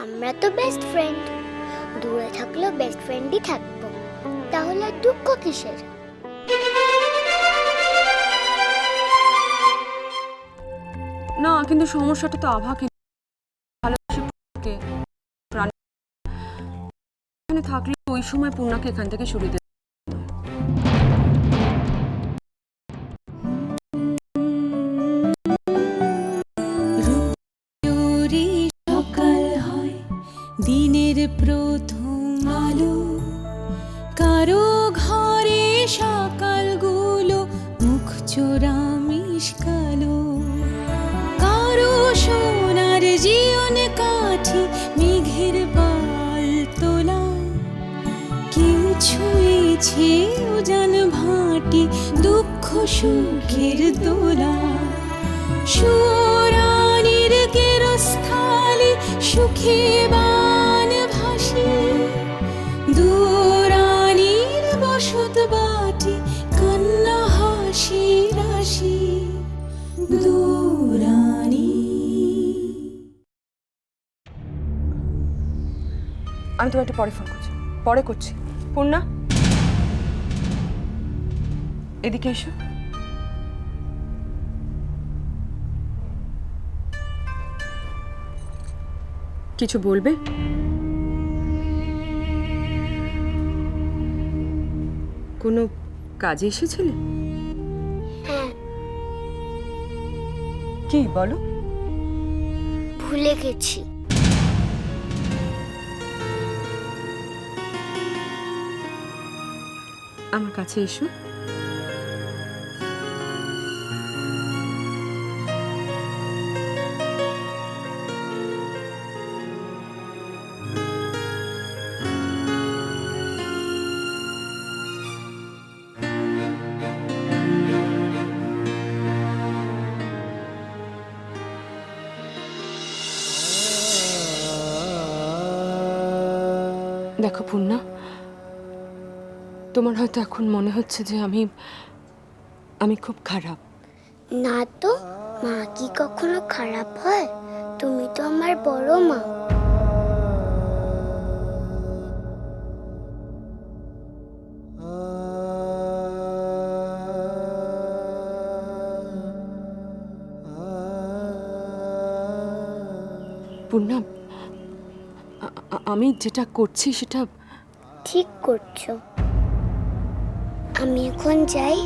আমরা তো best friend দূরে থাকলেও বেস্ট ফ্রেন্ডই থাকব। তাহলে আর দুঃখ কিসের? না, কিন্তু সমস্যাটা তো আভাকে ভালোবাসে। থাকলে ওই সময় পূর্ণাকে এখান থেকে সরিয়ে প্রথম আলো কারও ঘরে সকালগুলো মুখ চোরা মিশকালো। কারও সোনার জীবন কাঠি মেঘের পাল তোলা। কেউ ছুঁয়েছে উজান ভাটি দুঃখ সুখের দোলা। সুরানির গেরস্থালি সুখে একটু পরে ফোন করছি। পরে করছি। পূর্ণা? এদিকে এসো। কিছু বলবে? কোনো কাজে এসেছিলে? হ্যাঁ। কি বলো? ভুলে গেছি। আমার কাছে এসো। দেখো পূর্ণা। তোমার হয়তো এখন মনে হচ্ছে যে আমি আমি খুব খারাপ। না তো মা কি কখনো খারাপ হয়? তুমি তো আমার বড় মা। পূর্ণা আমি যেটা করছি সেটা ঠিক করছ। আমি এখন যাই।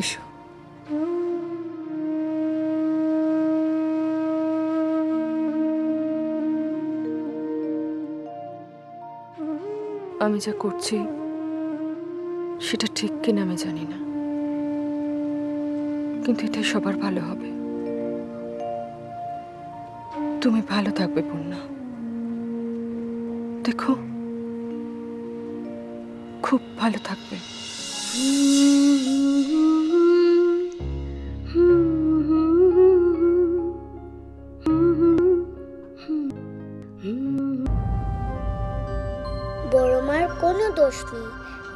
এসো। আমি যা করছি সেটা ঠিক কিনা আমি জানি না। কিন্তু এটা সবার ভালো হবে। তুমি ভালো থাকবে, পূর্ণা। দেখো, খুব ভালো থাকবে। বড় মার কোনো দোষ নেই।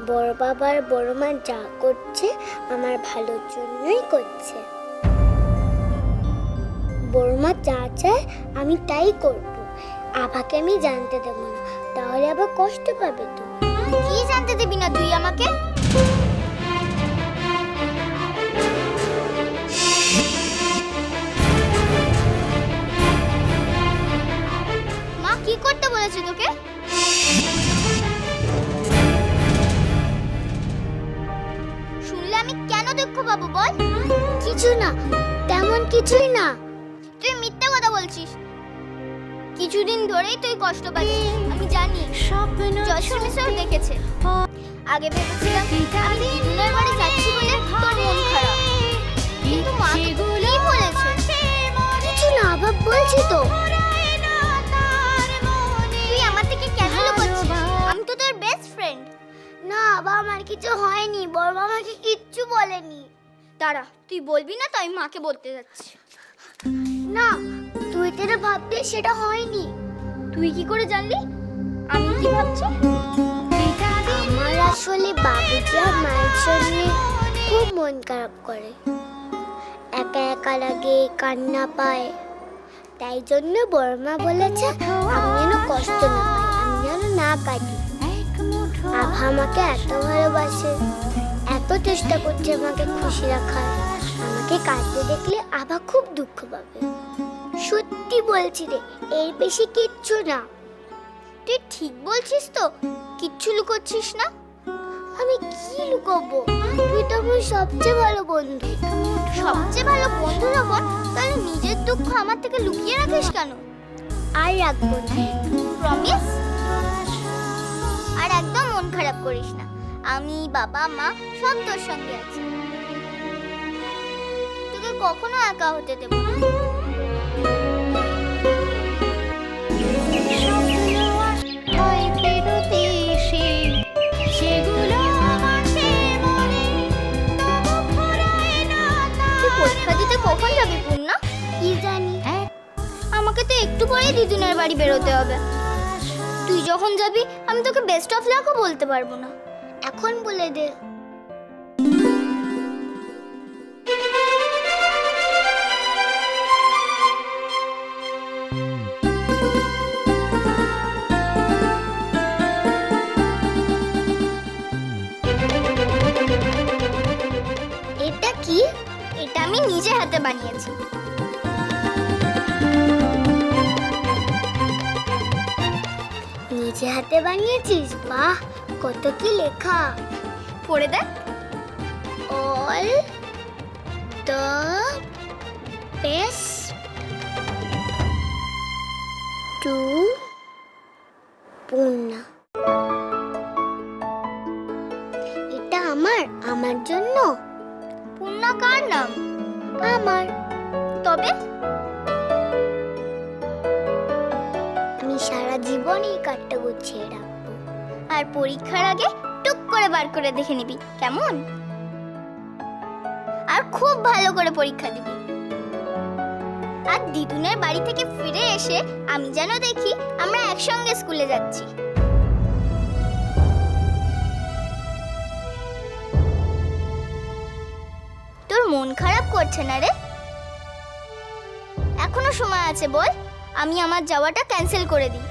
বড় বাবার বড় মা যা করছে আমার ভালোর জন্যই করছে। বড় মা যা চায় আমি তাই করব। আভাকে আমি জানতে দেবো না, তাহলে আবার কষ্ট পাবে তো কি জানতে দিবি না তুই আমাকে? কিছুদিন ধরেই তুই কষ্ট পাচ্ছিস আমি জানি। স্বপ্ন জয়শ্রী মিশ্র দেখেছে। আগে ভেবেছিলাম আমি বাড়ি যাচ্ছি বলে তোর মন খারাপ। কিন্তু মা কি বলেছে। কিছু না বাবা বলছি তো। তুই আমার থেকে কেন লুকোচ্ছিস আমি তো তোর বেস্ট ফ্রেন্ড না বাবা আমার কিছু হয়নি বড় আমাকে কিচ্ছু বলেনি। দাঁড়া তুই বলবি না তো আমি মাকে বলতে যাচ্ছি। না তুই যেটা ভাবতে সেটা হয়নি। তুই কি করে জানলি? আমি কি ভাবছি? আমার আসলে বাবুজি আর মায়ের জন্য খুব মন খারাপ করে। একা একা লাগে, কান্না পায়। তাই জন্য বড়মা বলেছে, আমি যেন কষ্ট না পাই, আমি যেন না কাটি আভা আমাকে এত ভালোবাসে, এত চেষ্টা করছে আমাকে খুশি রাখার। আমাকে কাঁদতে দেখলে আভা খুব দুঃখ পাবে। সত্যি বলছি রে, এর বেশি কিচ্ছু না। তুই ঠিক বলছিস তো, কিচ্ছু লুকোচ্ছিস না? আমি কি লুকোবো? তুই তো আমার সবচেয়ে ভালো বন্ধু। সবচেয়ে ভালো বন্ধু যখন, তাহলে নিজের দুঃখ আমার থেকে লুকিয়ে রাখিস কেন? আর রাখব প্রমিস আর একদম মন খারাপ করিস না। আমি, বাবা, মা সব তোর সঙ্গে আছি। তোকে কখনো একা হতে দেবো না। একটু পরেই দিদুনের বাড়ি বেরোতে হবে। তুই যখন যাবি, আমি তোকে বেস্ট অফ লাকও বলতে পারব না। এখন বলে দে। এটা কি? এটা আমি নিজে হাতে বানিয়েছি। নিজে হাতে বানিয়েছিস বাহ কত কি লেখা। পড়ে দেখ। অল দ্য বেস্ট টু আর পরীক্ষার আগে টুক করে বার করে দেখে নিবি, কেমন? আর খুব ভালো করে পরীক্ষা দিবি। আর দিদুনের বাড়ি থেকে ফিরে এসে আমি যেন দেখি আমরা একসঙ্গে স্কুলে যাচ্ছি। তোর মন খারাপ করছে না রে? এখনও সময় আছে বল, আমি আমার যাওয়াটা ক্যান্সেল করে দিই।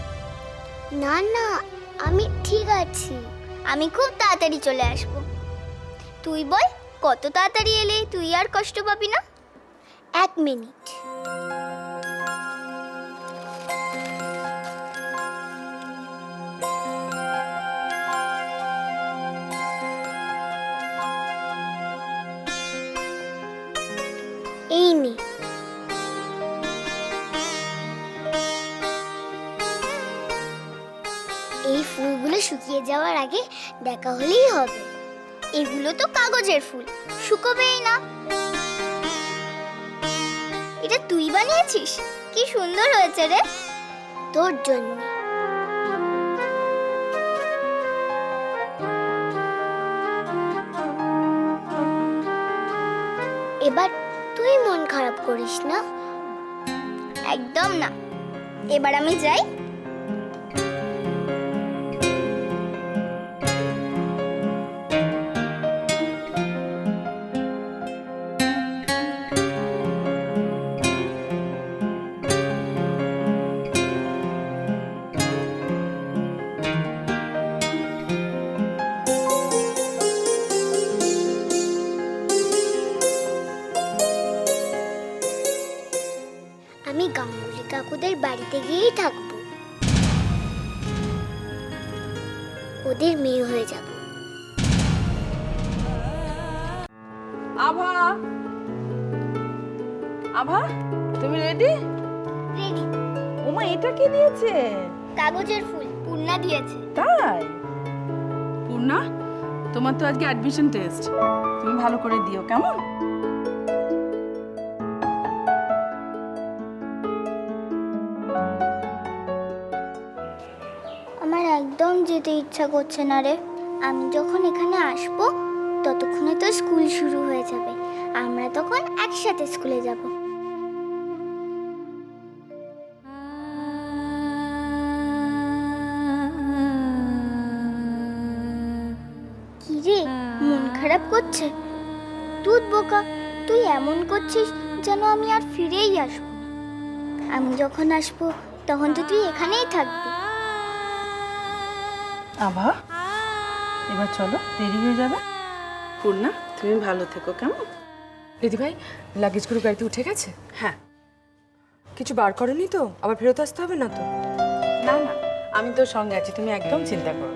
না না, আমি ঠিক আছে, আমি খুব তাড়াতাড়ি চলে আসব। তুই বল, কত তাড়াতাড়ি এলে তুই আর কষ্ট পাবি না? এক মিনিট। আগে দেখা হলেই হবে। এগুলো তো কাগজের ফুল, শুকোবেই না। এটা তুই বানিয়েছিস? কি সুন্দর হয়েছে রে। তোর জন্য। এবার তুই মন খারাপ করিস না। একদম না। এবার আমি যাই। ওদের মেয়ে হয়ে যাব। আভা? আভা তুমি রেডি রেডি ওমা এটা কি দিয়েছে? কাগজের ফুল পূর্ণা দিয়েছে। তাই? পূর্ণা তোমার তো আজকে অ্যাডমিশন টেস্ট তুমি ভালো করে দিও কেমন? আমার একদম যেতে ইচ্ছা করছে না রে। আমি যখন এখানে আসব, ততক্ষণে তো স্কুল শুরু হয়ে যাবে। আমরা তখন একসাথে স্কুলে যাব। মন খারাপ করছে? দুধ বোকা, তুই এমন করছিস যেন আমি আর ফিরেই আসব আমি যখন আসব, তখন তো তুই এখানেই থাকবি। আভা এবার চলো দেরি হয়ে যাবে। পূর্ণা তুমি ভালো থেকো কেমন? দিদিভাই লাগেজগুলো গাড়িতে উঠে গেছে? হ্যাঁ। কিছু বার করেনি তো? আবার ফেরত আসতে হবে না তো? না না আমি তোর সঙ্গে আছি তুমি একদম চিন্তা করো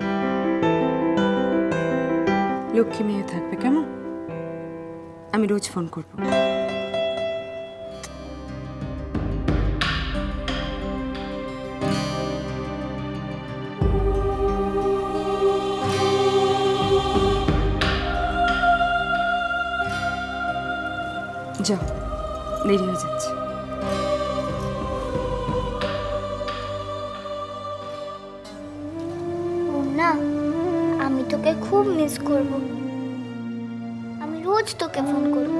লক্ষ্মী মেয়ে থাকবে কেমন? আমি রোজ ফোন করব। যাও, দেরি হয়ে যাচ্ছে। না আমি তোকে খুব মিস করব। আমি রোজ তোকে ফোন করব।